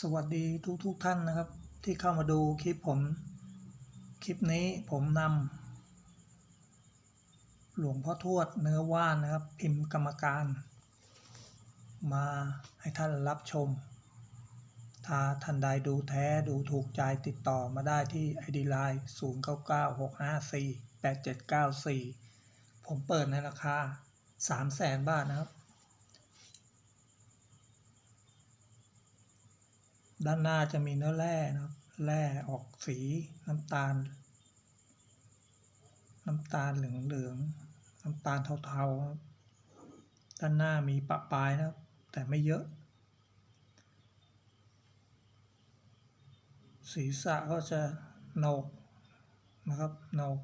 สวัสดีทุกทุกๆท่านนะครับ ที่เข้ามาดูคลิปผม คลิปนี้ผมนำหลวงพ่อทวดเนื้อว่านนะครับ พิมพ์กรรมการ มาให้ท่านรับชม ถ้าท่านใดดูแท้ดูถูกใจติดต่อมาได้ที่ ID Line 0996548794 ผมเปิดในราคา 300,000 บาทนะครับ ด้านหน้าจะมีเนื้อแร่นะครับ แร่ออกสีน้ำตาล น้ำตาลเหลืองๆน้ำตาลเทาๆครับด้านหน้ามีปะปลายนะครับ แต่ไม่เยอะ ศีรษะก็จะโหนกนะครับโหนก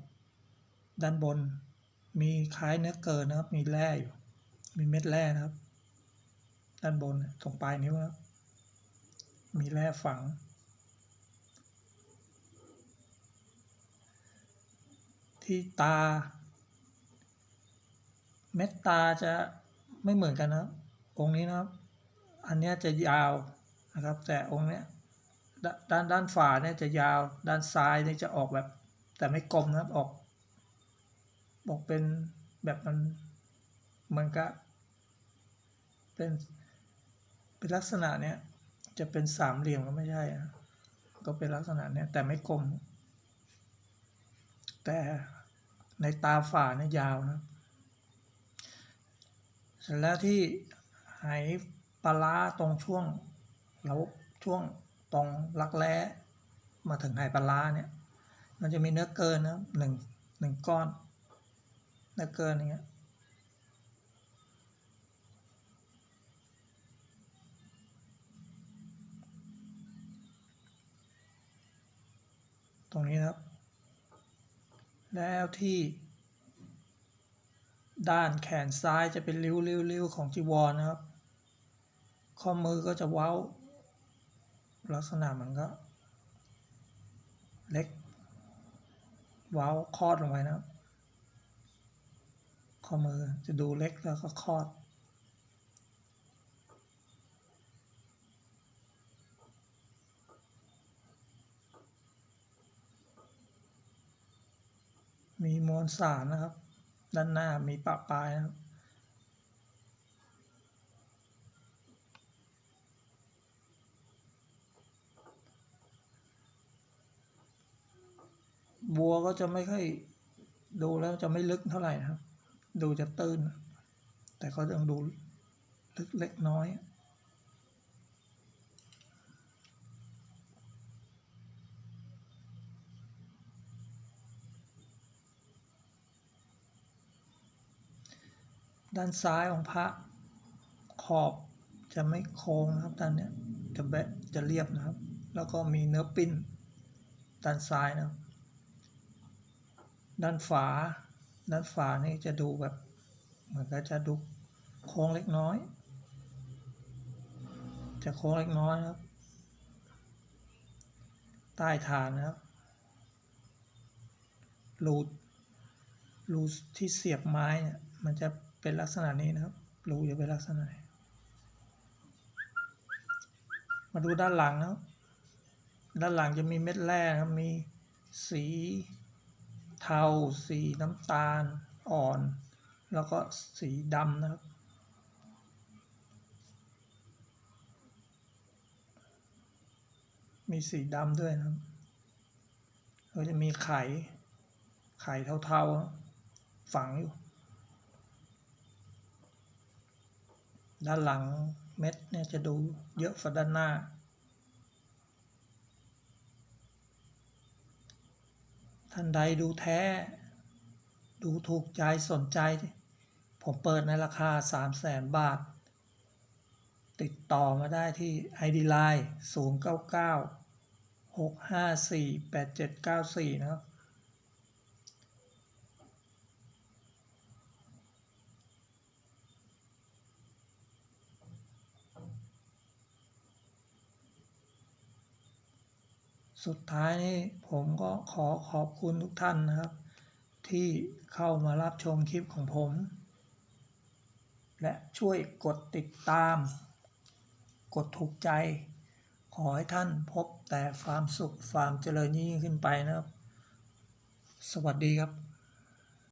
ด้านบนมีคล้ายเนื้อเกินนะครับ มีแร่อยู่ มีเม็ดแร่นะครับ ด้านบนตรงปลายนิ้วนะครับ มีแร่ฝัง ที่ตา เม็ดตาจะไม่เหมือนกันนะครับ องค์นี้นะครับ อันนี้จะยาวนะครับ แต่องค์เนี้ยดด้านด้านฝาเนี่ยจะยาว ด้านซ้ายเนี่ยจะออกแบบ แต่ไม่กลมนะครับออกออกเป็นแบบมันเหมือนกับเป็นเป็นลักษณะเนี้ย จะเป็นสามเหลี่ยมก็ไม่ใช่อะก็เป็นลักษณะเนี้ยแต่ไม่กลม แต่ในตาฝ่าเนี่ยยาวนะเสร็จแล้วที่ไหปลาร้าตรงช่วงแล้วช่วงตรงรักแร้มาถึงไหปลาร้าเนี่ย มันจะมีเนื้อเกินนะหนึ่งหนึ่งก้อน เนื้อเกินอย่างเงี้ย ตรงนี้นะครับ แล้วที่ ด้านแขนซ้ายจะเป็นริ้วริ้วริ้วของจีวรนะครับ ข้อมือก็จะเว้า ลักษณะมันก็ เล็ก เว้าคลอดลงไปนะครับ ข้อมือจะดูเล็กแล้วก็คลอด มีมวลสารนะครับ ด้านหน้ามีปะปลายนะครับบัวก็จะไม่ค่อยดูแล้วจะไม่ลึกเท่าไหร่นะครับ ดูจะตื้น แต่ก็ต้องดูลึกเล็กน้อย ด้านซ้ายของพระขอบจะไม่โค้งนะครับด้านเนี้ยจะแบะจะเรียบนะครับ แล้วก็มีเนื้อปิ้นด้านซ้ายนะครับ ด้านฝา ด้านฝานี่จะดูแบบเหมือนกับจะดูโค้งเล็กน้อย จะโค้งเล็กน้อยนะครับ ใต้ฐานนะครับรูรูที่เสียบไม้เนี่ยมันจะ เป็นลักษณะนี้นะครับ รูจะเป็นลักษณะนี้มาดูด้านหลังนะครับ ด้านหลังจะมีเม็ดแร่ครับ มีสีเทา สีน้ำตาลอ่อน แล้วก็สีดำนะครับ มีสีดำด้วยนะครับแล้วจะมีไข่ไข่เทาๆฝังอยู่ ด้านหลังเม็ดเนี่ยจะดูเยอะกว่าด้านหน้า ท่านใดดูแท้ ดูถูกใจสนใจ ผมเปิดในราคา 3 0 0แสนบาท ติดต่อมาได้ที่ ID Line 099 654 8794 นะครับ สุดท้ายนี้ผมก็ขอขอบคุณทุกท่านนะครับ ที่เข้ามารับชมคลิปของผม และช่วยกดติดตาม กดถูกใจ ขอให้ท่านพบแต่ความสุขความเจริญยิ่งขึ้นไปนะครับ สวัสดีครับ